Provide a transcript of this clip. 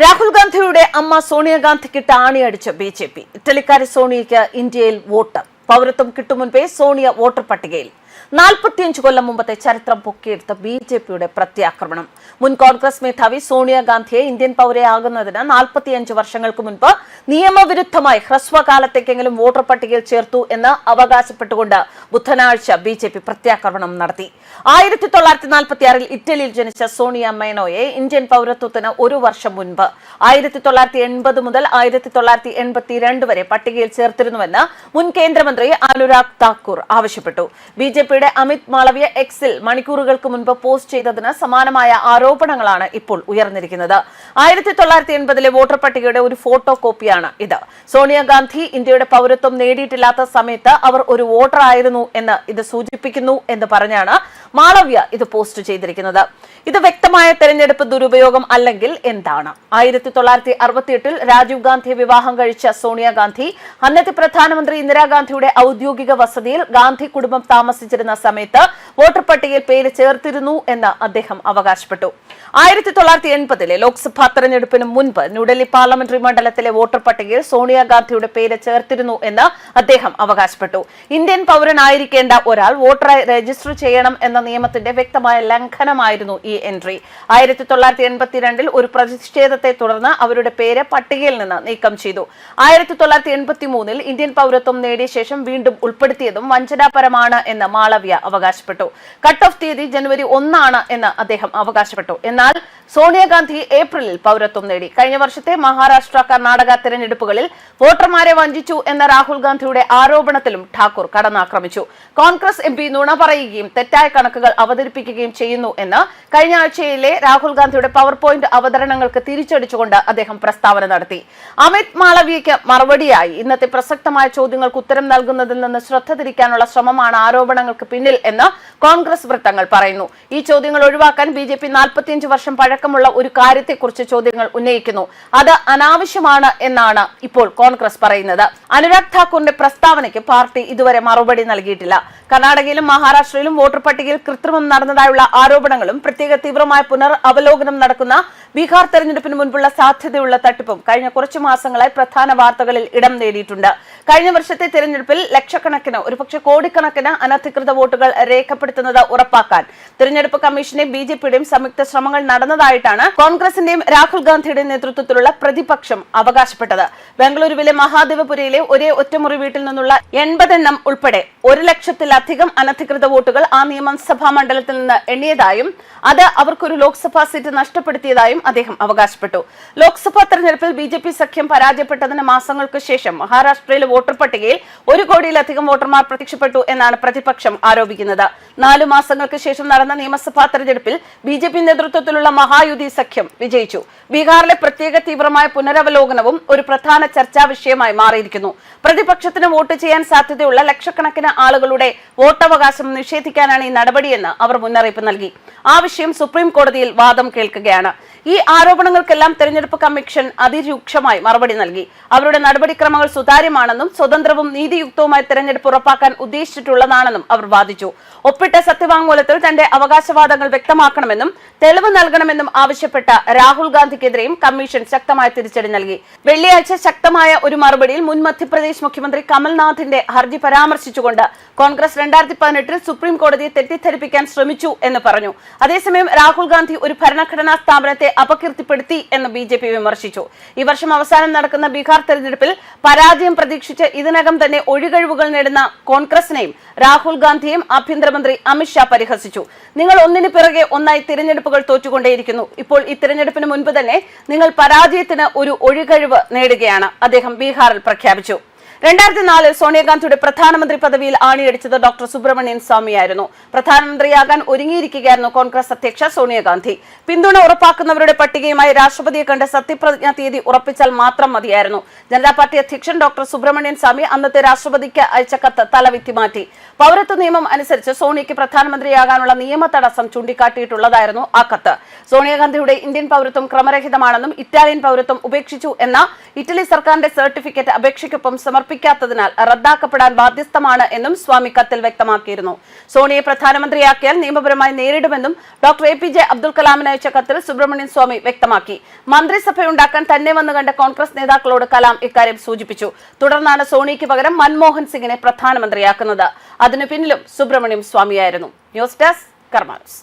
രാഹുൽ ഗാന്ധിയുടെ അമ്മ സോണിയാഗാന്ധിക്ക് ടാണിയടിച്ച ബി ജെ പി. ഇറ്റലിക്കാരി സോണിയയ്ക്ക് ഇന്ത്യയിൽ വോട്ട്. പൗരത്വം കിട്ടും മുൻപേ സോണിയ വോട്ടർ പട്ടികയിൽ. നാൽപ്പത്തിയഞ്ച് കൊല്ലം മുമ്പത്തെ ചരിത്രം പൊക്കിയെടുത്ത ബി ജെ പിയുടെ പ്രത്യാക്രമണം. മുൻ കോൺഗ്രസ് മേധാവി സോണിയാഗാന്ധിയെ ഇന്ത്യൻ പൗരയാകുന്നതിന് നാൽപ്പത്തിയഞ്ച് വർഷങ്ങൾക്ക് മുൻപ് നിയമവിരുദ്ധമായി ഹ്രസ്വകാലത്തേക്കെങ്കിലും വോട്ടർ പട്ടികയിൽ ചേർത്തു എന്ന് അവകാശപ്പെട്ടുകൊണ്ട് ബുധനാഴ്ച ബി ജെ പി പ്രത്യാക്രമണം നടത്തി. ആയിരത്തി തൊള്ളായിരത്തി നാൽപ്പത്തിയാറിൽ ഇറ്റലിയിൽ ജനിച്ച സോണിയ മേനോയെ ഇന്ത്യൻ പൗരത്വത്തിന് ഒരു വർഷം മുൻപ് ആയിരത്തി തൊള്ളായിരത്തി എൺപത് മുതൽ ആയിരത്തി തൊള്ളായിരത്തി എൺപത്തിരണ്ട് വരെ പട്ടികയിൽ ചേർത്തിരുന്നുവെന്ന് മുൻ കേന്ദ്രമന്ത്രി അനുരാഗ് താക്കൂർ ആവശ്യപ്പെട്ടു. ബി ജെ പിയുടെ അമിത് മാളവ്യ എക്സിൽ മണിക്കൂറുകൾക്ക് മുൻപ് പോസ്റ്റ് ചെയ്തതിന് സമാനമായ ആരോപണങ്ങളാണ് ഇപ്പോൾ ഉയർന്നിരിക്കുന്നത്. ആയിരത്തി തൊള്ളായിരത്തി എൺപതിലെ വോട്ടർ പട്ടികയുടെ ഒരു ഫോട്ടോ കോപ്പിയാണ് ഇത്. സോണിയാഗാന്ധി ഇന്ത്യയുടെ പൗരത്വം നേടിയിട്ടില്ലാത്ത സമയത്ത് അവർ ഒരു വോട്ടർ ആയിരുന്നു എന്ന് ഇത് സൂചിപ്പിക്കുന്നു എന്ന് പറഞ്ഞാണ് മാളവ്യ ഇത് പോസ്റ്റ് ചെയ്തിരിക്കുന്നത്. ഇത് വ്യക്തമായ തെരഞ്ഞെടുപ്പ് ദുരുപയോഗം അല്ലെങ്കിൽ എന്താണ്? ആയിരത്തി തൊള്ളായിരത്തി അറുപത്തിയെട്ടിൽ രാജീവ് ഗാന്ധി വിവാഹം കഴിച്ച സോണിയാഗാന്ധി അന്നത്തെ പ്രധാനമന്ത്രി ഇന്ദിരാഗാന്ധിയുടെ ഔദ്യോഗിക വസതിയിൽ ഗാന്ധി കുടുംബം താമസിച്ചിരുന്ന സമയത്ത് വോട്ടർ പട്ടികയിൽ പേര് ചേർത്തിരുന്നു എന്ന് അദ്ദേഹം അവകാശപ്പെട്ടു. ആയിരത്തി തൊള്ളായിരത്തി എൺപതിലെ ലോക്സഭാ തെരഞ്ഞെടുപ്പിന് മുൻപ് ന്യൂഡൽഹി പാർലമെന്ററി മണ്ഡലത്തിലെ വോട്ടർ പട്ടികയിൽ സോണിയാഗാന്ധിയുടെ പേര് ചേർത്തിരുന്നു എന്ന് അദ്ദേഹം അവകാശപ്പെട്ടു. ഇന്ത്യൻ പൗരനായിരിക്കേണ്ട ഒരാൾ വോട്ടറായി രജിസ്റ്റർ ചെയ്യണം എന്ന നിയമത്തിന്റെ വ്യക്തമായ ലംഘനമായിരുന്നു ഈ എൻട്രി. ആയിരത്തി തൊള്ളായിരത്തി എൺപത്തിരണ്ടിൽ ഒരു പ്രതിഷേധത്തെ തുടർന്ന് അവരുടെ പേര് പട്ടികയിൽ നിന്ന് നീക്കം ചെയ്തു. ആയിരത്തി തൊള്ളായിരത്തി എൺപത്തി മൂന്നിൽ ഇന്ത്യൻ പൗരത്വം നേടിയ ശേഷം വീണ്ടും ഉൾപ്പെടുത്തിയതും വഞ്ചനാപരമാണ് എന്ന് മാളവ്യ അവകാശപ്പെട്ടു. കട്ട് ഓഫ് തീയതി ജനുവരി ഒന്നാണ് എന്ന് അദ്ദേഹം അവകാശപ്പെട്ടു. എന്നാൽ സോണിയാഗാന്ധി ഏപ്രിലിൽ പൗരത്വം നേടി. കഴിഞ്ഞ വർഷത്തെ മഹാരാഷ്ട്ര കർണാടക തെരഞ്ഞെടുപ്പുകളിൽ വോട്ടർമാരെ വഞ്ചിച്ചു എന്ന രാഹുൽ ഗാന്ധിയുടെ ആരോപണത്തിലും ഠാക്കൂർ കടന്നാക്രമിച്ചു. കോൺഗ്രസ് എം പി നുണ പറയുകയും തെറ്റായ കണക്കുകൾ അവതരിപ്പിക്കുകയും ചെയ്യുന്നു എന്ന് കഴിഞ്ഞ ആഴ്ചയിലെ രാഹുൽ ഗാന്ധിയുടെ പവർ പോയിന്റ് അവതരണങ്ങൾക്ക് തിരിച്ചടിച്ചുകൊണ്ട് അദ്ദേഹം പ്രസ്താവന നടത്തി. അമിത് മാളവിയയ്ക്ക് മറുപടിയായി ഇന്നത്തെ പ്രസക്തമായ ചോദ്യങ്ങൾക്ക് ഉത്തരം നൽകുന്നതിൽ നിന്ന് ശ്രദ്ധ തിരിക്കാനുള്ള ശ്രമമാണ് ആരോപണങ്ങൾക്ക് പിന്നിൽ എന്ന് കോൺഗ്രസ് വൃത്തങ്ങൾ പറയുന്നു. ഈ ചോദ്യങ്ങൾ ഒഴിവാക്കാൻ ബി ജെ പി നാൽപ്പത്തിയഞ്ച് വർഷം പഴക്കമുള്ള ഒരു കാര്യത്തെക്കുറിച്ച് ചോദ്യങ്ങൾ ഉന്നയിക്കുന്നു. അത് അനാവശ്യമാണ് എന്നാണ് ഇപ്പോൾ കോൺഗ്രസ് പറയുന്നത്. അനുരാഗ് ഠാക്കൂറിന്റെ പ്രസ്താവനയ്ക്ക് പാർട്ടി ഇതുവരെ മറുപടി നൽകിയിട്ടില്ല. കർണാടകയിലും മഹാരാഷ്ട്രയിലും വോട്ടർ പട്ടികയിൽ കൃത്രിമം നടന്നതായുള്ള ആരോപണങ്ങളും പ്രത്യേക തീവ്രമായ പുനർ അവലോകനം നടക്കുന്ന ബീഹാർ തെരഞ്ഞെടുപ്പിന് മുൻപുള്ള സാധ്യതയുള്ള തട്ടിപ്പും കഴിഞ്ഞ കുറച്ചു മാസങ്ങളായി പ്രധാന വാർത്തകളിൽ ഇടം നേടിയിട്ടുണ്ട്. കഴിഞ്ഞ വർഷത്തെ തെരഞ്ഞെടുപ്പിൽ ലക്ഷക്കണക്കിന് ഒരുപക്ഷെ കോടിക്കണക്കിന് അനധികൃത വോട്ടുകൾ രേഖപ്പെടുത്തുന്നത് ഉറപ്പാക്കാൻ തെരഞ്ഞെടുപ്പ് കമ്മീഷനെ ബി സംയുക്ത ശ്രമങ്ങൾ നടന്നതായിട്ടാണ് കോൺഗ്രസിന്റെയും രാഹുൽ ഗാന്ധിയുടെയും നേതൃത്വത്തിലുള്ള പ്രതിപക്ഷം അവകാശപ്പെട്ടത്. ബംഗളൂരുവിലെ മഹാദേവപുരയിലെ ഒരേ ഒറ്റമുറി വീട്ടിൽ നിന്നുള്ള എൺപതെണ്ണം ഉൾപ്പെടെ ഒരു ലക്ഷത്തിലധികം അനധികൃത വോട്ടുകൾ ആ നിയമസഭാ മണ്ഡലത്തിൽ നിന്ന് എണ്ണിയതായും അത് അവർക്കൊരു ലോക്സഭാ സീറ്റ് നഷ്ടപ്പെടുത്തിയതായും അദ്ദേഹം അവകാശപ്പെട്ടു. ലോക്സഭാ തെരഞ്ഞെടുപ്പിൽ ബി ജെ പി സഖ്യം പരാജയപ്പെട്ടതിന് മാസങ്ങൾക്ക് ശേഷം മഹാരാഷ്ട്രയിലെ വോട്ടർ പട്ടികയിൽ ഒരു കോടിയിലധികം വോട്ടർമാർ പ്രത്യക്ഷപ്പെട്ടു എന്നാണ് പ്രതിപക്ഷം ആരോപിക്കുന്നത്. നാലു മാസങ്ങൾക്ക് ശേഷം നടന്ന നിയമസഭാ തെരഞ്ഞെടുപ്പിൽ ബി നേതൃത്വത്തിലുള്ള മഹായുതി സഖ്യം വിജയിച്ചു. ബീഹാറിലെ പ്രത്യേക തീവ്രമായ പുനരവലോകനവും ഒരു പ്രധാന ചർച്ചാ വിഷയമായി മാറിയിരിക്കുന്നു. പ്രതിപക്ഷത്തിന് വോട്ട് ചെയ്യാൻ സാധ്യതയുള്ള ലക്ഷക്കണക്കിന് ആളുകളുടെ വോട്ടവകാശം നിഷേധിക്കാനാണ് ഈ നടപടിയെന്ന് അവർ മുന്നറിയിപ്പ് നൽകി. ആ വിഷയം സുപ്രീം കോടതിയിൽ വാദം കേൾക്കുകയാണ്. ഈ ആരോപണങ്ങൾക്കെല്ലാം തെരഞ്ഞെടുപ്പ് കമ്മീഷൻ അതിരൂക്ഷമായി മറുപടി നൽകി. അവരുടെ നടപടിക്രമങ്ങൾ സുതാര്യമാണെന്നും സ്വതന്ത്രവും നീതിയുക്തവുമായ തെരഞ്ഞെടുപ്പ് ഉറപ്പാക്കാൻ ഉദ്ദേശിച്ചിട്ടുള്ളതാണെന്നും അവർ വാദിച്ചു. ഒപ്പിട്ട സത്യവാങ്മൂലത്തിൽ തന്റെ അവകാശവാദങ്ങൾ വ്യക്തമാക്കണമെന്നും തെളിവ് നൽകണമെന്നും ആവശ്യപ്പെട്ട രാഹുൽ ഗാന്ധിക്കെതിരെയും കമ്മീഷൻ ശക്തമായ തിരിച്ചടി നൽകി. വെള്ളിയാഴ്ച ശക്തമായ ഒരു മറുപടിയിൽ മുൻ മധ്യപ്രദേശ് മുഖ്യമന്ത്രി കമൽനാഥിന്റെ ഹർജി പരാമർശിച്ചുകൊണ്ട് കോൺഗ്രസ് രണ്ടായിരത്തി പതിനെട്ടിൽ സുപ്രീം കോടതിയെ തെറ്റിദ്ധരിപ്പിക്കാൻ ശ്രമിച്ചു എന്ന് പറഞ്ഞു. അതേസമയം രാഹുൽ ഗാന്ധി ഒരു ഭരണഘടനാ സ്ഥാപനത്തെ അപകീർത്തിപ്പെടുത്തി എന്ന് ബി ജെ പി വിമർശിച്ചു. ഈ വർഷം അവസാനം നടക്കുന്ന ബീഹാർ തെരഞ്ഞെടുപ്പിൽ പരാജയം പ്രതീക്ഷിച്ച് ഇതിനകം തന്നെ ഒഴികഴിവുകൾ നേടുന്ന കോൺഗ്രസിനെയും രാഹുൽ ഗാന്ധിയെയും ആഭ്യന്തരമന്ത്രി അമിത്ഷാ പരിഹസിച്ചു. നിങ്ങൾ ഒന്നിനു പിറകെ ഒന്നായി തിരഞ്ഞെടുപ്പുകൾ തോറ്റുകൊണ്ടേയിരിക്കുന്നു. ഇപ്പോൾ ഈ തിരഞ്ഞെടുപ്പിന് മുൻപ് തന്നെ നിങ്ങൾ പരാജയത്തിന് ഒരു ഒഴികഴിവ് നേടുകയാണ് അദ്ദേഹം ബീഹാറിൽ പ്രഖ്യാപിച്ചു. രണ്ടായിരത്തി നാലിൽ സോണിയാഗാന്ധിയുടെ പ്രധാനമന്ത്രി പദവിയിൽ ആണിയടിച്ചത് ഡോക്ടർ സുബ്രഹ്മണ്യൻ സ്വാമിയായിരുന്നു. പ്രധാനമന്ത്രിയാകാൻ ഒരുങ്ങിയിരിക്കുകയായിരുന്നു കോൺഗ്രസ് അധ്യക്ഷ സോണിയാഗാന്ധി. പിന്തുണ ഉറപ്പാക്കുന്നവരുടെ പട്ടികയുമായി രാഷ്ട്രപതിയെ കണ്ട് സത്യപ്രതിജ്ഞാ തീയതി ഉറപ്പിച്ചാൽ മാത്രം മതിയായിരുന്നു. ജനതാ പാർട്ടി അധ്യക്ഷൻ ഡോക്ടർ സുബ്രഹ്മണ്യൻ സ്വാമി അന്നത്തെ രാഷ്ട്രപതിക്ക് അയച്ച കത്ത് തലവിത്തി മാറ്റി. പൗരത്വ നിയമം അനുസരിച്ച് സോണിയയ്ക്ക് പ്രധാനമന്ത്രിയാകാനുള്ള നിയമ തടസ്സം ചൂണ്ടിക്കാട്ടിയിട്ടുള്ളതായിരുന്നു ആ കത്ത്. സോണിയാഗാന്ധിയുടെ ഇന്ത്യൻ പൗരത്വം ക്രമരഹിതമാണെന്നും ഇറ്റാലിയൻ പൗരത്വം ഉപേക്ഷിച്ചു എന്ന ഇറ്റലി സർക്കാരിന്റെ സർട്ടിഫിക്കറ്റ് അപേക്ഷയ്ക്കൊപ്പം സമർപ്പിച്ചു സമർപ്പിക്കാത്തതിനാൽ റദ്ദാക്കപ്പെടാൻ ബാധ്യസ്ഥമാണ് എന്നും സ്വാമി കത്തിൽ വ്യക്തമാക്കിയിരുന്നു. സോണിയെ പ്രധാനമന്ത്രിയാക്കിയാൽ നിയമപരമായി നേരിടുമെന്നും doctor A P J Abdul കലാമിന് അയച്ച കത്തിൽ സുബ്രഹ്മണ്യൻ സ്വാമി വ്യക്തമാക്കി. മന്ത്രിസഭയുണ്ടാക്കാൻ തന്നെ വന്നു കണ്ട കോൺഗ്രസ് നേതാക്കളോട് കലാം ഇക്കാര്യം സൂചിപ്പിച്ചു. തുടർന്നാണ് സോണിക്ക് പകരം മൻമോഹൻ സിംഗിനെ പ്രധാനമന്ത്രിയാക്കുന്നത്. അതിനു പിന്നിലും സുബ്രഹ്മണ്യം സ്വാമിയായിരുന്നു. News desk കർമാനസ്.